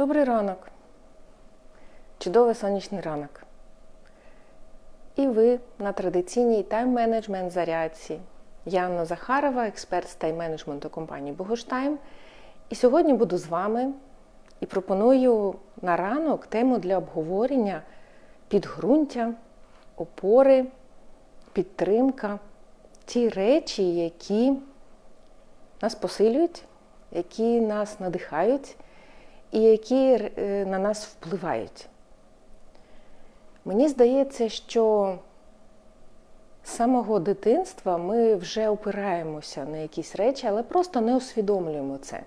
Добрий ранок. Чудовий сонячний ранок. І ви на традиційній тайм-менеджмент зарядці. Я Анна Захарова, експерт з тайм-менеджменту компанії Богоштайм. І сьогодні буду з вами і пропоную на ранок тему для обговорення підґрунтя, опори, підтримка, ті речі, які нас посилюють, які нас надихають і які е, на нас впливають. Мені здається, що з самого дитинства ми вже опираємося на якісь речі, але просто не усвідомлюємо це.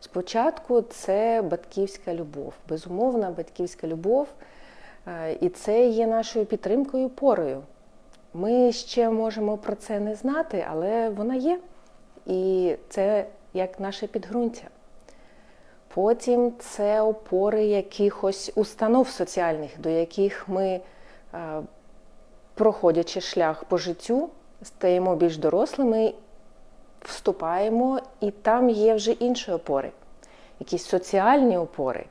Спочатку це батьківська любов, безумовна батьківська любов, е, і це є нашою підтримкою порою. Ми ще можемо про це не знати, але вона є. І це як наше підґрунтя. Потім це опори якихось установ соціальних, до яких ми, е, проходячи шлях по життю, стаємо більш дорослими, вступаємо, і там є вже інші опори, якісь соціальні опори,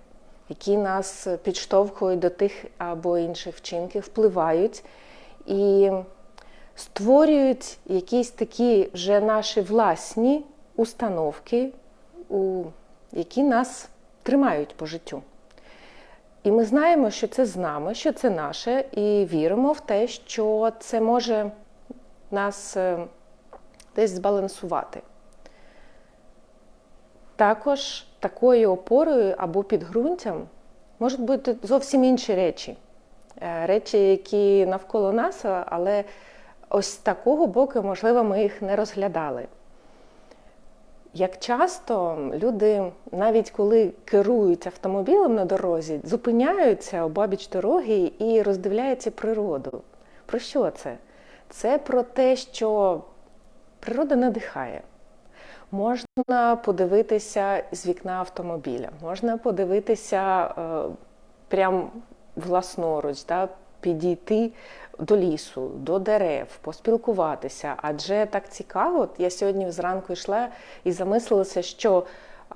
які нас підштовхують до тих або інших вчинків, впливають і створюють якісь такі вже наші власні установки. у які нас тримають по життю. І ми знаємо, що це з нами, що це наше, і віримо в те, що це може нас е, десь збалансувати. Також такою опорою або підґрунтям можуть бути зовсім інші речі. Е, речі, які навколо нас, але ось такого боку, можливо, ми їх не розглядали. Як часто люди, навіть коли керують автомобілем на дорозі, зупиняються обабіч дороги і роздивляються природу. Про що це? Це про те, що природа надихає. Можна подивитися з вікна автомобіля, можна подивитися е, прям власноруч, да, підійти до лісу, до дерев, поспілкуватися. Адже так цікаво, я сьогодні зранку йшла і замислилася, що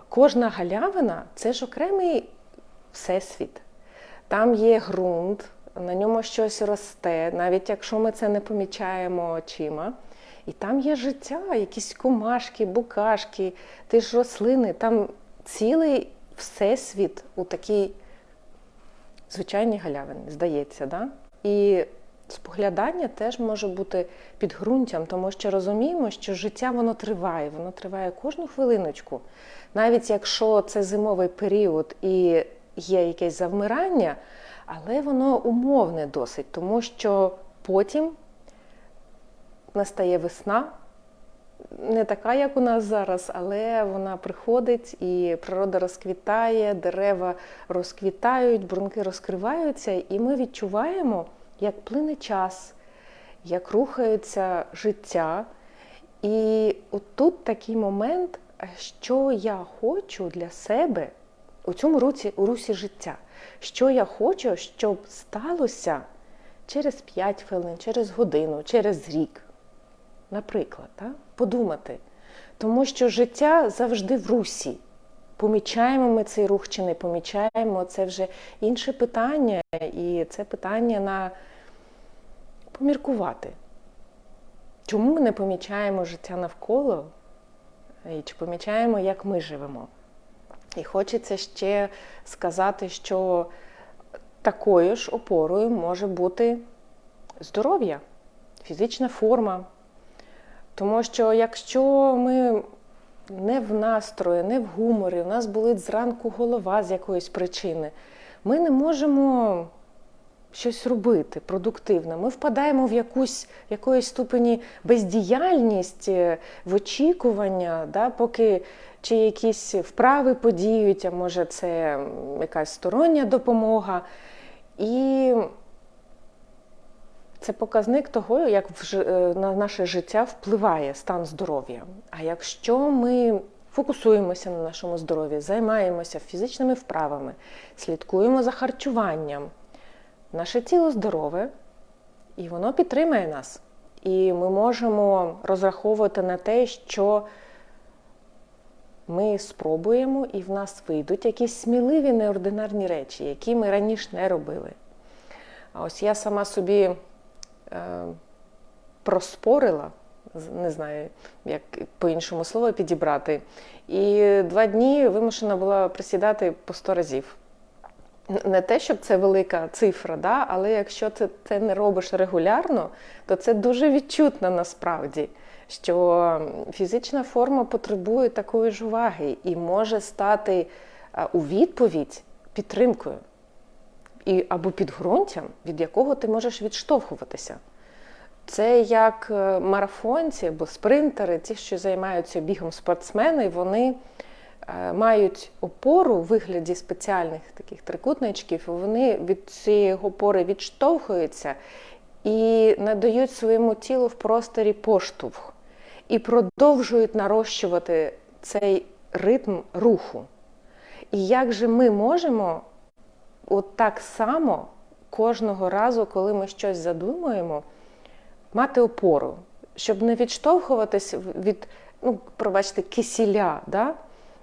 кожна галявина це ж окремий всесвіт. Там є ґрунт, на ньому щось росте, навіть якщо ми це не помічаємо очима. І там є життя, якісь комашки, букашки, ти ж рослини, там цілий всесвіт у такій звичайній галявині, здається. Да? І споглядання теж може бути підґрунтям, тому що розуміємо, що життя воно триває, воно триває кожну хвилиночку. Навіть якщо це зимовий період і є якесь завмирання, але воно умовне досить, тому що потім настає весна. Не така, як у нас зараз, але вона приходить і природа розквітає, дерева розквітають, брунки розкриваються, і ми відчуваємо як плине час, як рухається життя. І отут такий момент, що я хочу для себе у цьому русі, у русі життя. Що я хочу, щоб сталося через 5 хвилин, через годину, через рік. Наприклад, так? подумати. Тому що життя завжди в русі. Помічаємо ми цей рух чи не помічаємо, це вже інше питання, і це питання на поміркувати. Чому ми не помічаємо життя навколо? І чи помічаємо, як ми живемо? І хочеться ще сказати, що такою ж опорою може бути здоров'я, фізична форма. Тому що якщо ми не в настрої, не в гуморі, у нас болить зранку голова з якоїсь причини, ми не можемо щось робити продуктивне. Ми впадаємо в якусь якоїсь ступені бездіяльність, е, в очікування, да, поки чи якісь вправи подіють, а може це якась стороння допомога. І це показник того, як е, на наше життя впливає стан здоров'я. А якщо ми фокусуємося на нашому здоров'ї, займаємося фізичними вправами, слідкуємо за харчуванням, наше тіло здорове, і воно підтримує нас. І ми можемо розраховувати на те, що ми спробуємо і в нас вийдуть якісь сміливі неординарні речі, які ми раніше не робили. А ось я сама собі проспорила, не знаю, як по-іншому слово підібрати. І два дні вимушена була присідати по 100 разів. Не те, щоб це велика цифра, да? але якщо ти це не робиш регулярно, то це дуже відчутно насправді, що фізична форма потребує такої ж уваги і може стати у відповідь підтримкою і, або підґрунтям, від якого ти можеш відштовхуватися. Це як е, марафонці або спринтери, ті, що займаються бігом спортсмени, вони е, мають опору у вигляді спеціальних таких трикутничків, вони від цієї опори відштовхуються і надають своєму тілу в просторі поштовх і продовжують нарощувати цей ритм руху. І як же ми можемо от так само кожного разу, коли ми щось задумуємо, мати опору, щоб не відштовхуватись від, ну, пробачте, кисіля. Да?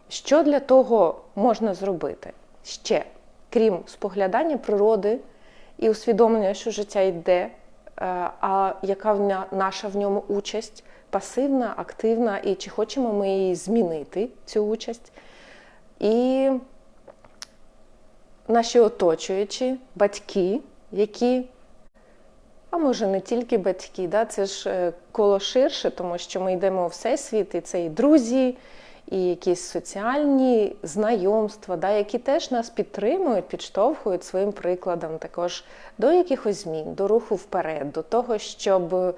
Що для того можна зробити ще, крім споглядання природи і усвідомлення, що життя йде, е, а яка наша в ньому участь, пасивна, активна, і чи хочемо ми її змінити, цю участь. І наші оточуючі батьки, які а може не тільки батьки, да? це ж е, коло ширше, тому що ми йдемо у всесвіт, і це і друзі, і якісь соціальні знайомства, да? які теж нас підтримують, підштовхують своїм прикладом також до якихось змін, до руху вперед, до того, щоб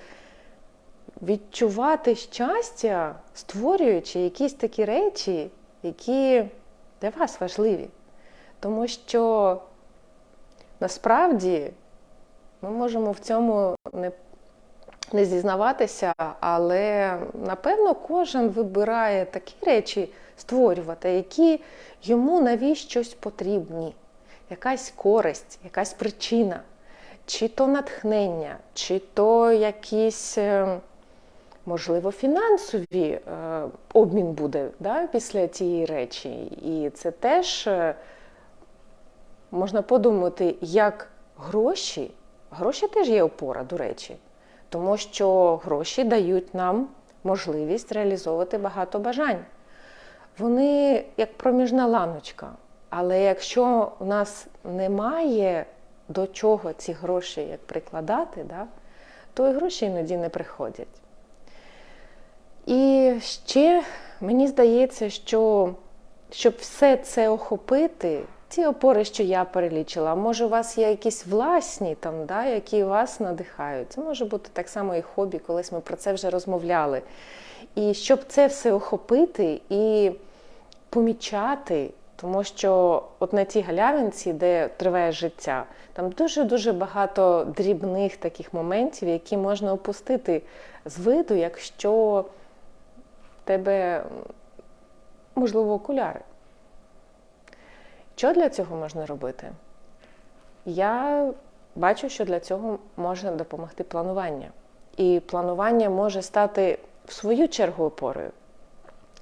відчувати щастя, створюючи якісь такі речі, які для вас важливі. Тому що насправді. Ми можемо в цьому не не зізнаватися, але напевно кожен вибирає такі речі створювати, які йому навіщось потрібні. Якась користь, якась причина, чи то натхнення, чи то якісь, е, можливо, фінансові е, обмін буде да, після цієї речі. І це теж е, можна подумати, як гроші. Гроші теж є опора, до речі, тому що гроші дають нам можливість реалізовувати багато бажань. Вони як проміжна ланочка. Але якщо у нас немає до чого ці гроші як прикладати, да, то і гроші іноді не приходять. І ще мені здається, що щоб все це охопити, ті опори, що я перелічила, може, у вас є якісь власні, там, да, які вас надихають. Це може бути так само і хобі, колись ми про це вже розмовляли. І щоб це все охопити і помічати, тому що от на тій галявинці, де триває життя, там дуже-дуже багато дрібних таких моментів, які можна опустити з виду, якщо тебе, можливо, окуляри. Що для цього можна робити? Я бачу, що для цього може допомогти планування. І планування може стати в свою чергу опорою.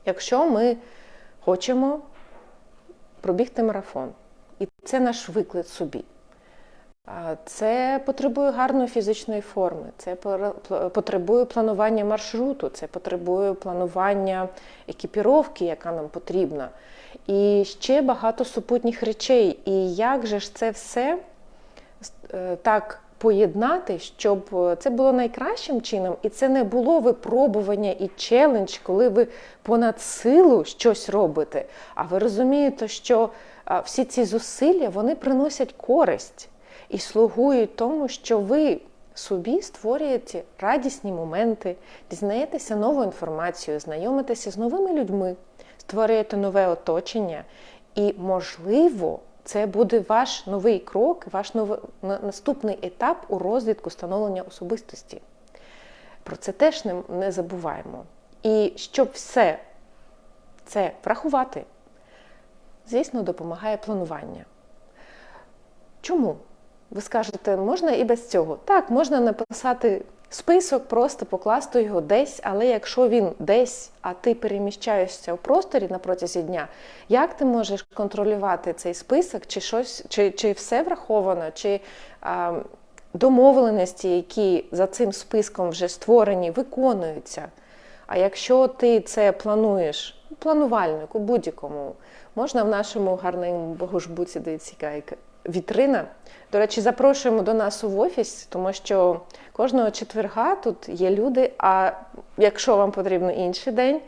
Якщо ми хочемо пробігти марафон, і це наш виклик собі. Це потребує гарної фізичної форми, це потребує планування маршруту, це потребує планування екіпіровки, яка нам потрібна. І ще багато супутніх речей. І як же ж це все е, так поєднати, щоб це було найкращим чином, і це не було випробування і челендж, коли ви понад силу щось робите. А ви розумієте, що всі ці зусилля вони приносять користь і слугують тому, що ви собі створюєте радісні моменти, дізнаєтеся нову інформацію, знайомитеся з новими людьми, створюєте нове оточення, і, можливо, це буде ваш новий крок, ваш новий, наступний етап у розвитку становлення особистості. Про це теж не, не забуваємо. І щоб все це врахувати, звісно, допомагає планування. Чому? Ви скажете, можна і без цього. Так, можна написати список, просто покласти його десь, але якщо він десь, а ти переміщаєшся у просторі на протязі дня, як ти можеш контролювати цей список, чи щось, чи, чи все враховано, чи а, домовленості, які за цим списком вже створені, виконуються? А якщо ти це плануєш, планувальнику будь-якому, можна в нашому гарному богожбуці, де вітрина. До речі, запрошуємо до нас у офіс, тому що кожного четверга тут є люди. А якщо вам потрібен інший день,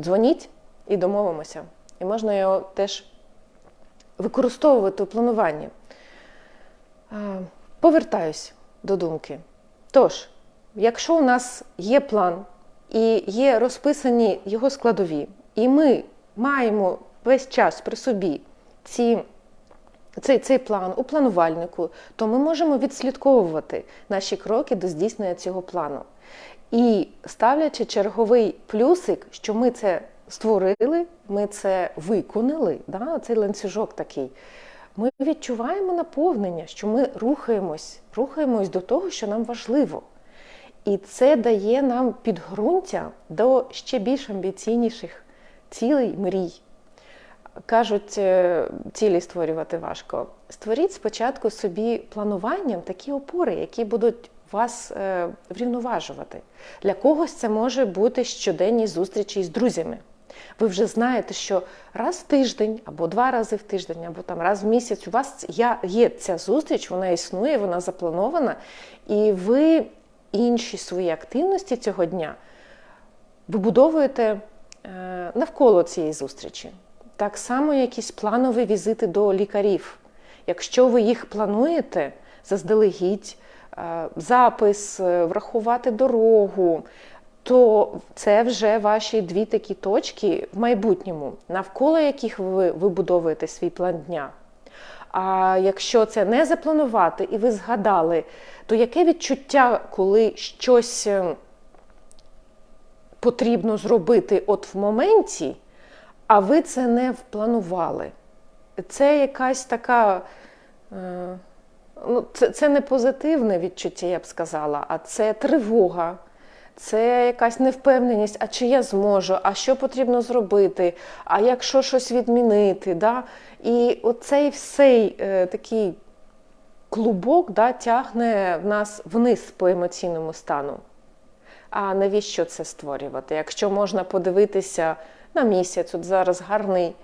дзвоніть і домовимося. І можна його теж використовувати у плануванні. Повертаюсь до думки. Тож, якщо у нас є план і є розписані його складові, і ми маємо весь час при собі ці цей цей план у планувальнику, то ми можемо відслідковувати наші кроки до здійснення цього плану. І ставлячи черговий плюсик, що ми це створили, ми це виконали, да, цей ланцюжок такий, ми відчуваємо наповнення, що ми рухаємось, рухаємось до того, що нам важливо. І це дає нам підґрунтя до ще більш амбіційніших цілей, мрій. Кажуть, е, цілі створювати важко. Створіть спочатку собі плануванням такі опори, які будуть вас е, врівноважувати. Для когось це може бути щоденні зустрічі з друзями. Ви вже знаєте, що раз в тиждень, або два рази в тиждень, або там раз в місяць у вас є ця зустріч, вона існує, вона запланована, і ви інші свої активності цього дня вибудовуєте е, навколо цієї зустрічі. Так само якісь планові візити до лікарів. Якщо ви їх плануєте заздалегідь, е, запис, е, врахувати дорогу, то це вже ваші дві такі точки в майбутньому, навколо яких ви вибудовуєте свій план дня. А якщо це не запланувати і ви згадали, то яке відчуття, коли щось е, потрібно зробити от в моменті? А ви це не впланували. Це якась така, е, ну, це, це не позитивне відчуття, я б сказала, а це тривога. Це якась невпевненість, а чи я зможу, а що потрібно зробити, а якщо щось відмінити. Да? І оцей всей е, такий клубок да, тягне в нас вниз по емоційному стану. А навіщо це створювати? Якщо можна подивитися на місяць. От зараз гарний,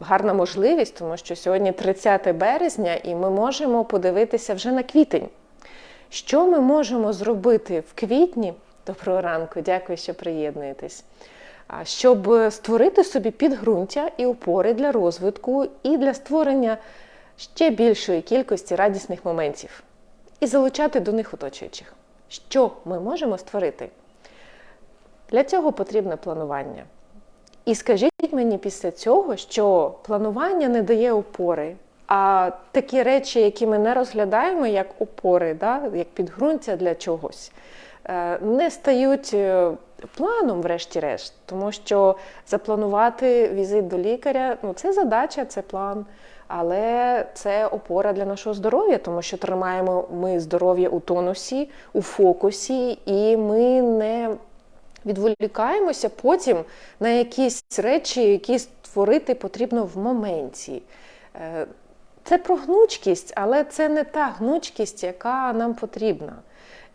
гарна можливість, тому що сьогодні 30 березня, і ми можемо подивитися вже на квітень. Що ми можемо зробити в квітні? Доброго ранку, дякую, що приєднуєтесь. Щоб створити собі підґрунтя і опори для розвитку, і для створення ще більшої кількості радісних моментів, і залучати до них оточуючих. Що ми можемо створити? Для цього потрібне планування. І скажіть мені після цього, що планування не дає опори, а такі речі, які ми не розглядаємо як опори, да, як підґрунтя для чогось, е, не стають е, планом, врешті-решт, тому що запланувати візит до лікаря ну, це задача, це план. Але це опора для нашого здоров'я, тому що тримаємо ми здоров'я у тонусі, у фокусі, і ми не відволікаємося потім на якісь речі, які створити потрібно в моменті. Е, це про гнучкість, але це не та гнучкість, яка нам потрібна.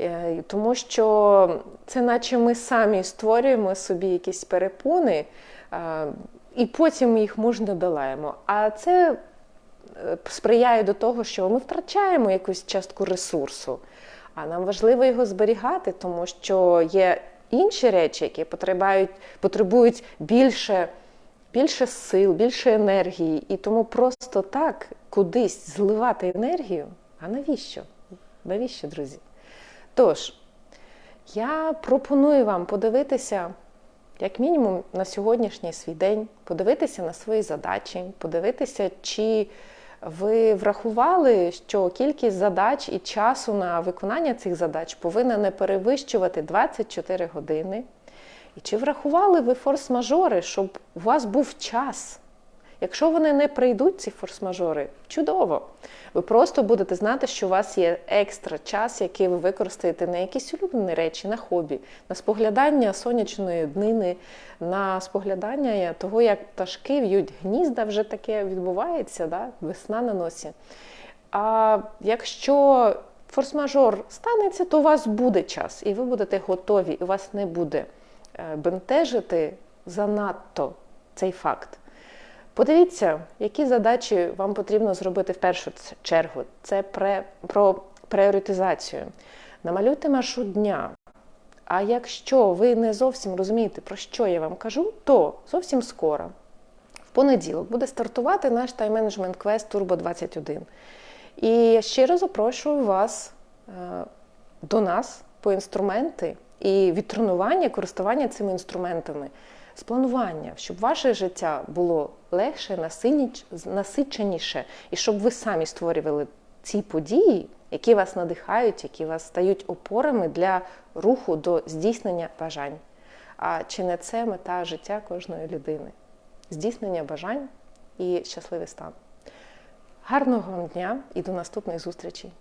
Е, тому що це наче ми самі створюємо собі якісь перепони, е, і потім їх можна долаємо. А це сприяє до того, що ми втрачаємо якусь частку ресурсу. А нам важливо його зберігати, тому що є інші речі, які потребують, потребують більше, більше сил, більше енергії. І тому просто так кудись зливати енергію. А навіщо? Навіщо, друзі? Тож, я пропоную вам подивитися, як мінімум, на сьогоднішній свій день, подивитися на свої задачі, подивитися, чи ви врахували, що кількість задач і часу на виконання цих задач повинна не перевищувати 24 години. І чи врахували ви форс-мажори, щоб у вас був час? Якщо вони не прийдуть, ці форс-мажори, чудово. Ви просто будете знати, що у вас є екстра час, який ви використаєте на якісь улюблені речі, на хобі, на споглядання сонячної днини, на споглядання того, як пташки в'ють гнізда, вже таке відбувається, да? весна на носі. А якщо форс-мажор станеться, то у вас буде час, і ви будете готові, і вас не буде е, бентежити занадто цей факт. Подивіться, які задачі вам потрібно зробити в першу чергу. Це про пріоритизацію. Намалюйте маршрут дня. А якщо ви не зовсім розумієте, про що я вам кажу, то зовсім скоро, в понеділок, буде стартувати наш тайм-менеджмент квест Turbo 21. І я щиро запрошую вас е, до нас по інструменти і від тренування, користування цими інструментами, з планування, щоб ваше життя було легше, насиченіше, і щоб ви самі створювали ці події, які вас надихають, які вас стають опорами для руху до здійснення бажань. А чи не це мета життя кожної людини? Здійснення бажань і щасливий стан. Гарного вам дня і до наступних зустрічей!